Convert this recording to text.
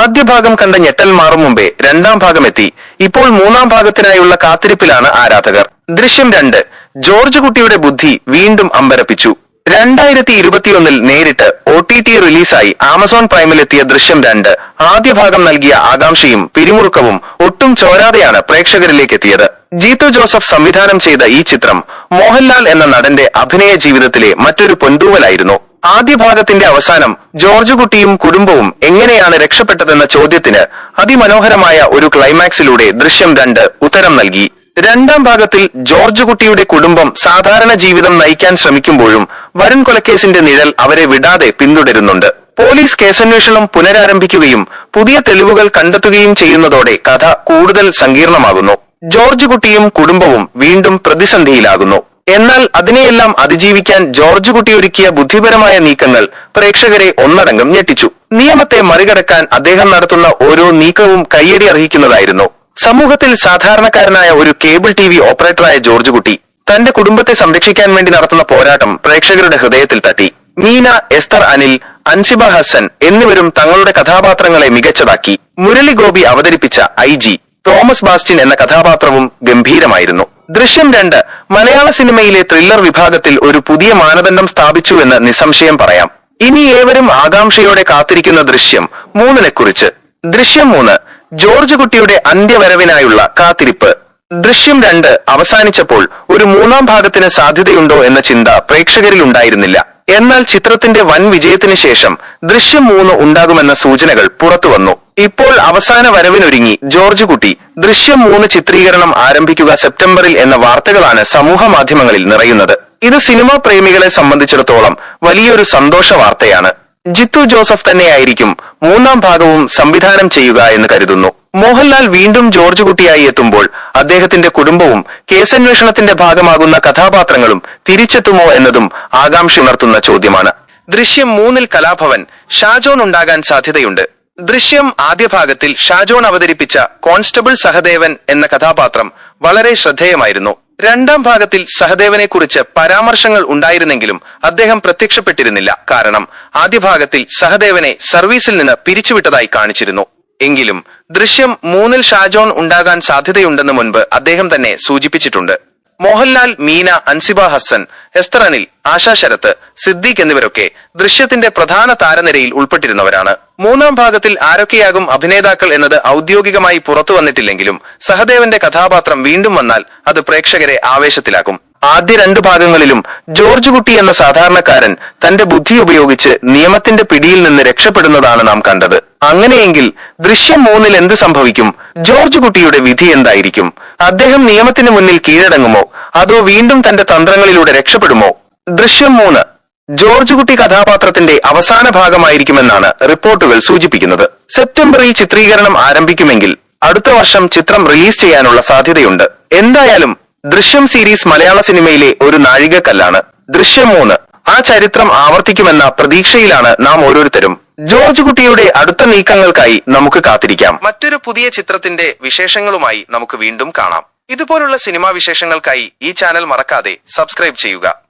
ആദ്യ ഭാഗം കണ്ട ഞെട്ടൽ മാറും മുമ്പേ രണ്ടാം ഭാഗം എത്തി. ഇപ്പോൾ മൂന്നാം ഭാഗത്തിനായുള്ള കാത്തിരിപ്പിലാണ് ആരാധകർ. ദൃശ്യം രണ്ട്. ജോർജ് കുട്ടിയുടെ ബുദ്ധി വീണ്ടും അമ്പരപ്പിച്ചു. രണ്ടായിരത്തി ഇരുപത്തിയൊന്നിൽ നേരിട്ട് ഒ ടി ടി റിലീസായി ആമസോൺ പ്രൈമിലെത്തിയ ദൃശ്യം രണ്ട്. ആദ്യ ഭാഗം നൽകിയ ആകാംക്ഷയും പിരിമുറുക്കവും ഒട്ടും ചോരാതെയാണ് പ്രേക്ഷകരിലേക്ക് എത്തിയത്. ജീത്തു ജോസഫ് സംവിധാനം ചെയ്ത ഈ ചിത്രം മോഹൻലാൽ എന്ന നടന്റെ അഭിനയ ജീവിതത്തിലെ മറ്റൊരു പൊന്തൂവലായിരുന്നു ആദ്യ ഭാഗത്തിന്റെ അവസാനം ജോർജ് കുട്ടിയും കുടുംബവും എങ്ങനെയാണ് രക്ഷപ്പെട്ടതെന്ന ചോദ്യത്തിന് അതിമനോഹരമായ ഒരു ക്ലൈമാക്സിലൂടെ ദൃശ്യം രണ്ട് ഉത്തരം നൽകി. രണ്ടാം ഭാഗത്തിൽ ജോർജ് കുട്ടിയുടെ കുടുംബം സാധാരണ ജീവിതം നയിക്കാൻ ശ്രമിക്കുമ്പോഴും വരുൺ കൊലക്കേസിന്റെ നിഴൽ അവരെ വിടാതെ പിന്തുടരുന്നുണ്ട്. പോലീസ് കേസന്വേഷണം പുനരാരംഭിക്കുകയും പുതിയ തെളിവുകൾ കണ്ടെത്തുകയും ചെയ്യുന്നതോടെ കഥ കൂടുതൽ സങ്കീർണമാകുന്നു. ജോർജ് കുട്ടിയും കുടുംബവും വീണ്ടും പ്രതിസന്ധിയിലാകുന്നു. എന്നാൽ അതിനെയെല്ലാം അതിജീവിക്കാൻ ജോർജ് കുട്ടി ഒരുക്കിയ ബുദ്ധിപരമായ നീക്കങ്ങൾ പ്രേക്ഷകരെ ഒന്നടങ്കം ഞെട്ടിച്ചു. നിയമത്തെ മറികടക്കാൻ അദ്ദേഹം നടത്തുന്ന ഓരോ നീക്കവും കയ്യടി അർഹിക്കുന്നതായിരുന്നു. സമൂഹത്തിൽ സാധാരണക്കാരനായ ഒരു കേബിൾ ടി വി ഓപ്പറേറ്ററായ ജോർജ് കുട്ടി തന്റെ കുടുംബത്തെ സംരക്ഷിക്കാൻ വേണ്ടി നടത്തുന്ന പോരാട്ടം പ്രേക്ഷകരുടെ ഹൃദയത്തിൽ തട്ടി. മീന എസ്തർ അനിൽ അൻസിബ ഹസൻ എന്നിവരും തങ്ങളുടെ കഥാപാത്രങ്ങളെ മികച്ചതാക്കി. മുരളി ഗോപി അവതരിപ്പിച്ച ഐ ജി തോമസ് ബാസ്റ്റിൻ എന്ന കഥാപാത്രവും ഗംഭീരമായിരുന്നു. ദൃശ്യം രണ്ട്. മലയാള സിനിമയിലെ ത്രില്ലർ വിഭാഗത്തിൽ ഒരു പുതിയ മാനദണ്ഡം സ്ഥാപിച്ചുവെന്ന് നിസ്സംശയം പറയാം. ഇനി ഏവരും ആകാംക്ഷയോടെ കാത്തിരിക്കുന്ന ദൃശ്യം മൂന്നിനെക്കുറിച്ച് ദൃശ്യം മൂന്ന് ജോർജ് കുട്ടിയുടെ അന്ത്യവരവിനായുള്ള കാത്തിരിപ്പ്. ദൃശ്യം രണ്ട് അവസാനിച്ചപ്പോൾ ഒരു മൂന്നാം ഭാഗത്തിന് സാധ്യതയുണ്ടോ എന്ന ചിന്ത പ്രേക്ഷകരിൽ ഉണ്ടായിരുന്നില്ല. എന്നാൽ ചിത്രത്തിന്റെ വൻ വിജയത്തിന് ശേഷം ദൃശ്യം മൂന്ന് ഉണ്ടാകുമെന്ന സൂചനകൾ പുറത്തുവന്നു. ഇപ്പോൾ അവസാന വരവിനൊരുങ്ങി. ജോർജ് കുട്ടി. ദൃശ്യം മൂന്ന് ചിത്രീകരണം ആരംഭിക്കുക സെപ്റ്റംബറിൽ എന്ന വാർത്തകളാണ് സമൂഹ മാധ്യമങ്ങളിൽ നിറയുന്നത്. ഇത് സിനിമാ പ്രേമികളെ സംബന്ധിച്ചിടത്തോളം വലിയൊരു സന്തോഷ വാർത്തയാണ്. ജിത്തു ജോസഫ് തന്നെയായിരിക്കും മൂന്നാം ഭാഗവും സംവിധാനം ചെയ്യുക എന്ന് കരുതുന്നു. മോഹൻലാൽ വീണ്ടും ജോർജ് കുട്ടിയായി എത്തുമ്പോൾ അദ്ദേഹത്തിന്റെ കുടുംബവും കേസന്വേഷണത്തിന്റെ ഭാഗമാകുന്ന കഥാപാത്രങ്ങളും തിരിച്ചെത്തുമോ എന്നതും ആകാംക്ഷ ഉണർത്തുന്ന ചോദ്യമാണ്. ദൃശ്യം മൂന്നിൽ കലാഭവൻ. ഷാജോൺ ഉണ്ടാകാൻ സാധ്യതയുണ്ട്. ദൃശ്യം ആദ്യ ഭാഗത്തിൽ ഷാജോൺ അവതരിപ്പിച്ച കോൺസ്റ്റബിൾ സഹദേവൻ എന്ന കഥാപാത്രം വളരെ ശ്രദ്ധേയമായിരുന്നു. രണ്ടാം ഭാഗത്തിൽ സഹദേവനെ കുറിച്ച് പരാമർശങ്ങൾ ഉണ്ടായിരുന്നെങ്കിലും അദ്ദേഹം പ്രത്യക്ഷപ്പെട്ടിരുന്നില്ല. കാരണം ആദ്യ ഭാഗത്തിൽ സഹദേവനെ സർവീസിൽ നിന്ന് പിരിച്ചുവിട്ടതായി കാണിച്ചിരുന്നു. എങ്കിലും ദൃശ്യം മൂന്നിൽ ഷാജോൺ ഉണ്ടാകാൻ സാധ്യതയുണ്ടെന്ന് മുൻപ് അദ്ദേഹം തന്നെ സൂചിപ്പിച്ചിട്ടുണ്ട്. മോഹൻലാൽ മീന അൻസിബ ഹസ്സൻ എസ്തർ അനിൽ ആശാ ശരത്ത് സിദ്ദീഖ് എന്നിവരൊക്കെ ദൃശ്യത്തിന്റെ പ്രധാന താരനിരയിൽ ഉൾപ്പെട്ടിരുന്നവരാണ്. മൂന്നാം ഭാഗത്തിൽ ആരൊക്കെയാകും അഭിനേതാക്കൾ എന്നത് ഔദ്യോഗികമായി പുറത്തു വന്നിട്ടില്ലെങ്കിലും സഹദേവന്റെ കഥാപാത്രം വീണ്ടും വന്നാൽ അത് പ്രേക്ഷകരെ ആവേശത്തിലാക്കും. ആദ്യ രണ്ട് ഭാഗങ്ങളിലും ജോർജ് കുട്ടി എന്ന സാധാരണക്കാരൻ തന്റെ ബുദ്ധി ഉപയോഗിച്ച് നിയമത്തിന്റെ പിടിയിൽ നിന്ന് രക്ഷപ്പെടുന്നതാണ് നാം കണ്ടത്. അങ്ങനെയെങ്കിൽ ദൃശ്യം മൂന്നിൽ എന്ത് സംഭവിക്കും? ജോർജ് കുട്ടിയുടെ വിധി എന്തായിരിക്കും? അദ്ദേഹം നിയമത്തിന് മുന്നിൽ കീഴടങ്ങുമോ? അതോ വീണ്ടും തന്റെ തന്ത്രങ്ങളിലൂടെ രക്ഷപ്പെടുമോ? ദൃശ്യം മൂന്ന്. ജോർജ് കുട്ടി കഥാപാത്രത്തിന്റെ അവസാന ഭാഗമായിരിക്കുമെന്നാണ് റിപ്പോർട്ടുകൾ സൂചിപ്പിക്കുന്നത്. സെപ്റ്റംബറിൽ ചിത്രീകരണം ആരംഭിക്കുമെങ്കിൽ അടുത്ത വർഷം ചിത്രം റിലീസ് ചെയ്യാനുള്ള സാധ്യതയുണ്ട്. എന്തായാലും ദൃശ്യം സീരീസ് മലയാള സിനിമയിലെ ഒരു നാഴികക്കല്ലാണ്. ദൃശ്യം മൂന്ന്. ആ ചരിത്രം ആവർത്തിക്കുമെന്ന പ്രതീക്ഷയിലാണ് നാം ഓരോരുത്തരും. ജോർജ് കുട്ടിയുടെ അടുത്ത നീക്കങ്ങൾക്കായി നമുക്ക് കാത്തിരിക്കാം. മറ്റൊരു പുതിയ ചിത്രത്തിന്റെ വിശേഷങ്ങളുമായി നമുക്ക് വീണ്ടും കാണാം. ഇതുപോലുള്ള സിനിമാ വിശേഷങ്ങൾക്കായി ഈ ചാനൽ മറക്കാതെ സബ്സ്ക്രൈബ് ചെയ്യുക.